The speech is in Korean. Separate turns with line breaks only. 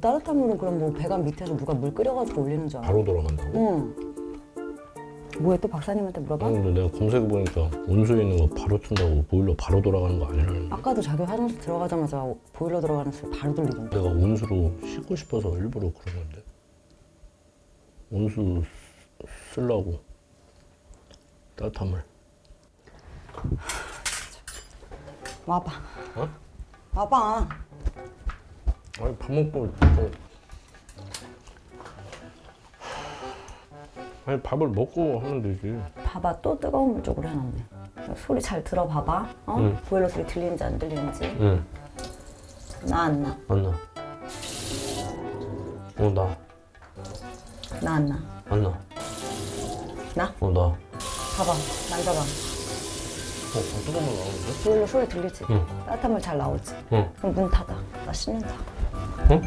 따뜻한 물은 그럼 뭐 배관 밑에서 누가 물 끓여가지고 올리는 줄 알아?
바로 돌아간다고?
응. 뭐야 또 박사님한테 물어봐?
아, 근데 내가 검색해보니까 온수에 있는 거 바로 튼다고 보일러 바로 돌아가는 거 아니라는데
아까도 자기 화장실 들어가자마자 보일러 들어가는 소리 바로 들리던데.
내가 온수로 씻고 싶어서 일부러 그러는데 온수 쓰- 쓰려고 따뜻한 물
와봐.
어?
와봐.
아니 밥 먹고 좀- 아니 밥을 먹고 하면 되지
봐봐 또 뜨거운 물 쪽으로 해놨네. 소리 잘 들어봐봐. 어?
응.
보일러 소리 들리는지 안 들리는지.
응
나 안 나.
안 나 어 나
나 안 나.
안 나
나?
어 나 어,
봐봐. 만져봐.
뜨거운 물 나오는데?
보일러 소리 들리지?
응.
따뜻한 물 잘 나오지?
응
그럼 문 닫아. 나 씻는다.
응?